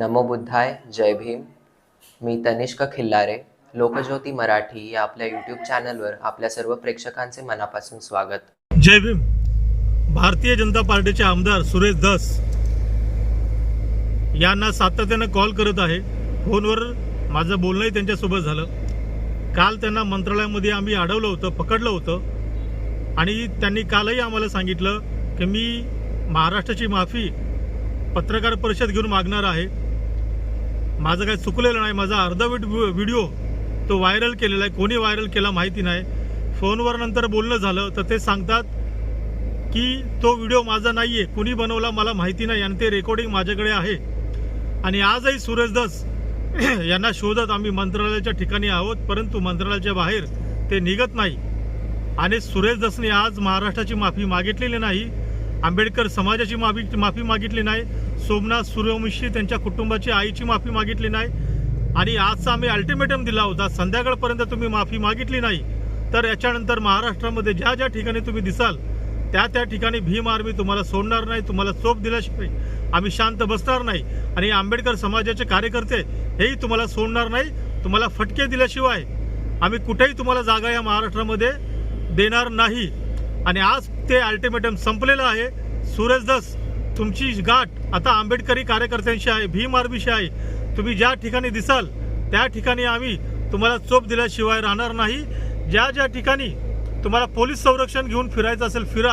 नमो बुद्धाय जय भीम. मी तनिष्क खिल्लारे लोकज्योती मराठी या आपल्या यूट्यूब चॅनलवर आपल्या सर्व प्रेक्षकांचे मनापासून स्वागत. जय भीम. भारतीय जनता पार्टीचे आमदार सुरेश दस यांना सातत्यानं कॉल करत आहे. फोनवर माझं बोलणंही त्यांच्यासोबत झालं. काल त्यांना मंत्रालयामध्ये आम्ही अडवलं होतं पकडलं होतं. आणि त्यांनी कालही आम्हाला सांगितलं की मी महाराष्ट्राची माफी पत्रकार परिषद घेऊन मागणार आहे. माझं काही चुकलेलं नाही माझा अर्धवट व्हिडिओ तो व्हायरल केलेला आहे. कोणी व्हायरल केला माहिती नाही. फोनवर नंतर बोलणं झालं तर ते सांगतात की तो व्हिडिओ माझा नाही आहे कुणी बनवला मला माहिती नाही आणि ते रेकॉर्डिंग माझ्याकडे आहे. आणि आजही सुरेश दस यांना शोधत आम्ही मंत्रालयाच्या ठिकाणी आहोत परंतु मंत्रालयाच्या बाहेर ते निघत नाही. आणि सुरेश दसने आज महाराष्ट्राची माफी मागितलेली नाही. आंबेडकर समाजाची माफी माफी मागितली नाही. सोमनाथ सूर्यवंशी त्यांच्या कुटुंबाची आईची माफी मागितली नाही. आणि आजचा आम्ही अल्टिमेटम दिला होता संध्याकाळपर्यंत तुम्ही माफी मागितली नाही. तर याच्यानंतर महाराष्ट्रामध्ये ज्या ज्या ठिकाणी तुम्ही दिसाल त्या त्या ठिकाणी भीम आर्मी तुम्हाला सोडणार नाही तुम्हाला चोप दिल्याशिवाय आम्ही शांत बसणार नाही. आणि आंबेडकर समाजाचे कार्यकर्ते हेही तुम्हाला सोडणार नाही तुम्हाला फटके दिल्याशिवाय. आम्ही कुठेही तुम्हाला जागा या महाराष्ट्रामध्ये देणार नाही. आणि आज ते अल्टिमेटम संपलेलं आहे. सुरेश दस. तुमची गाठ आता आंबेडकरी कार्यकर्त्यांशी आहे भीम आर्मीशी आहे. तुम्ही ज्या ठिकाणी दिसाल त्या ठिकाणी आम्ही तुम्हाला चोप दिल्याशिवाय राहणार नाही. ज्या ज्या ठिकाणी तुम्हाला पोलीस संरक्षण घेऊन फिरायचं असेल फिरा.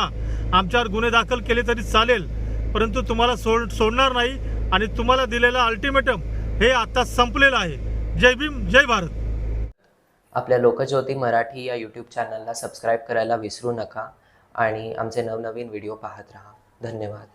आमच्यावर गुन्हे दाखल केले तरी चालेल परंतु तुम्हाला सोड सोडणार नाही आणि तुम्हाला दिलेलं अल्टिमेटम हे आता संपलेलं आहे. जय भीम जय भारत. आपल्या लोकज्योती मराठी या यूट्यूब चॅनलला सबस्क्राईब करायला विसरू नका आणि आमचे नवनवीन व्हिडिओ पाहत राहा. धन्यवाद.